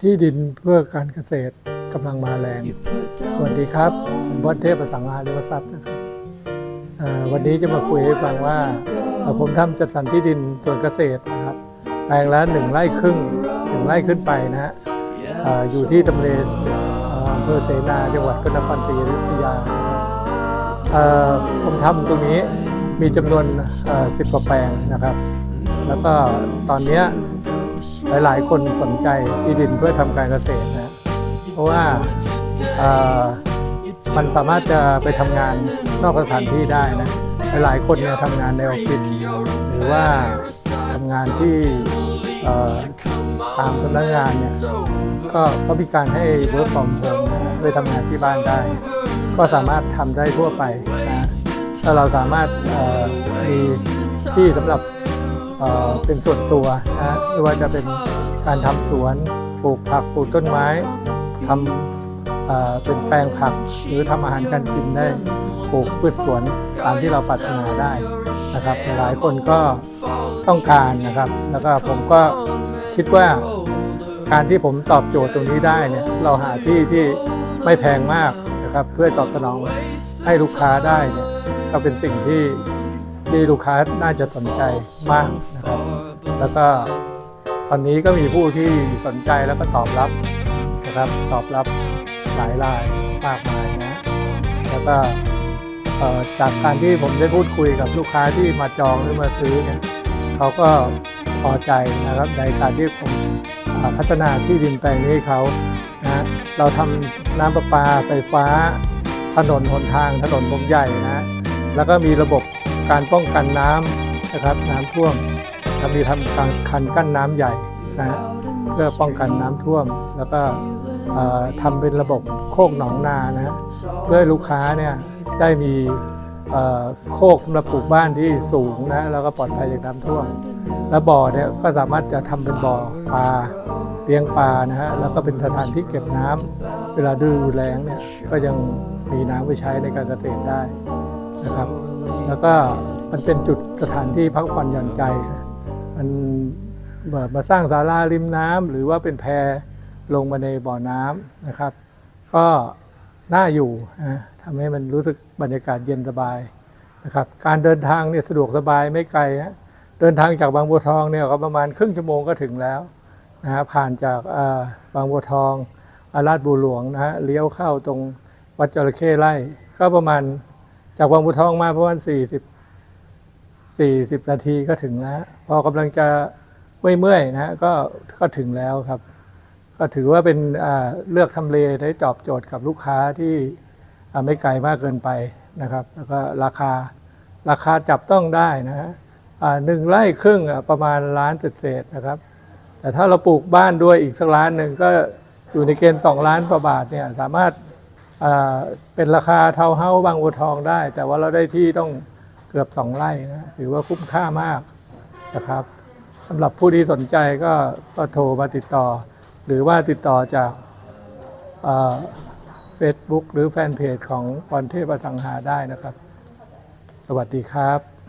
ที่ดินเพื่อการเกษตรกำลังมาแรง สวัสดีครับ ผมวัดเทพประสังหาริมทรัพย์นะครับวันนี้จะมาคุยให้ฟังว่า ผมทำจัดสรรที่ดินส่วนเกษตรนะครับแปลงละหนึ่งไร่ครึ่งหนึ่งไร่ขึ้นไปนะฮะอยู่ที่ตำเลนอ่ออำเภอเสนาจังหวัดพระนครศรีอยุธยานะครับเอ่อผมทำตรงนี้มีจำนวนสิบกว่าแปลงนะครับ แล้วก็ตอนเนี้ย หลาย ๆ คนสนใจที่ดินเพื่อทำการเกษตรนะ เพราะว่ามันสามารถจะไปทำงานนอกสถานที่ได้นะ หลาย ๆ คนเนี่ยทำงานในออฟฟิศหรือว่าทำงานที่ตามสำนักงานเนี่ยก็ก็มีการให้ work from home นะไปทำงานที่บ้านได้ ก็สามารถทำได้ทั่วไปนะถ้าเราสามารถมีที่สำหรับ เป็นส่วนตัวนะฮะไม่ว่าจะเป็นการทำสวนปลูกผักปลูกต้นไม้ทำเเป็นแปลงผักหรือทำอาหารการกินได้ปลูกพืชสวนตามที่เราปรารถนาได้นะครับ หลายคนก็ต้องการนะครับ แล้วก็ผมก็คิดว่าการที่ผมตอบโจทย์ตรงนี้ได้เนี่ยเราหาที่ที่ไม่แพงมากนะครับ เพื่อตอบสนองให้ลูกค้าได้เนี่ยก็เป็นสิ่งที่ ที่ลูกค้าน่าจะสนใจมากนะครับ แล้วก็ตอนนี้ก็มีผู้ที่สนใจแล้วก็ตอบรับนะครับ ตอบรับหลายรายมากมายนะ แล้วก็จากการที่ผมได้พูดคุยกับลูกค้าที่มาจองหรือมาซื้อเนี่ยเขาก็พอใจนะครับในการที่ผมพัฒนาที่ดินแปลงนี้ให้เขานะเราทำน้ำประปาไฟฟ้า ถนนหนทางถนนวงใหญ่นะ แล้วก็มีระบบ การป้องกันน้ำนะครับน้ำท่วมทำมีทำการคันกั้นน้ำใหญ่นะเพื่อป้องกันน้ำท่วม แล้วก็ทำเป็นระบบโคกหนองนานะเพื่อลูกค้าเนี่ยได้มีโคกสำหรับปลูกบ้านที่สูงนะแล้วก็ปลอดภัยจากน้ำท่วม แล้วบ่อเนี่ยก็สามารถจะทำเป็นบ่อปลาเลี้ยงปลานะฮะแล้วก็เป็นสถานที่เก็บน้ำเวลาดูแลงเนี่ยก็ยังมีน้ำไว้ใช้ในการเกษตรได้ นะครับ แล้วก็มันเป็นจุดสถานที่พักผ่อนหย่อนใจมันมาสร้างศาลาริมน้ำหรือว่าเป็นแพลงมาในบ่อน้ำนะครับ ก็น่าอยู่นะทำให้มันรู้สึกบรรยากาศเย็นสบายนะครับ การเดินทางเนี่ยสะดวกสบายไม่ไกลนะเดินทางจากบางบัวทองเนี่ยก็ประมาณครึ่งชั่วโมงก็ถึงแล้วนะฮะผ่านจากาบางบัวทองอาราดบูหลวงนะฮะเลี้ยวเข้าตรงวัดจระเข้ไร่ ก็ประมาณ จากวังบุทองมาประมาณสี่สิบสี่สิบนาทีก็ถึงแล้ว พอกำลังจะเมื่อยๆนะ ก็ก็ถึงแล้วครับ ก็ถือว่าเป็นเลือกทำเลได้ตอบโจทย์กับลูกค้าที่ไม่ไกลมากเกินไปนะครับ แล้วก็ราคาราคาจับต้องได้นะฮะหนึ่งไร่ครึ่งประมาณล้านเศษนะครับ แต่ถ้าเราปลูกบ้านด้วยอีกสักล้านหนึ่งก็อยู่ในเกณฑ์สองล้านกว่าบาทเนี่ยสามารถ เป็นราคาเทาเฮาบางบัวทองได้ แต่ว่าเราได้ที่ต้องเกือบสองไร่นะถือว่าคุ้มค่ามากนะครับสำหรับผู้ที่สนใจก็ก็โทรมาติดต่อ หรือว่าติดต่อจากเฟซบุ๊กหรือแฟนเพจของพรเทพอสังหาได้นะครับ สวัสดีครับ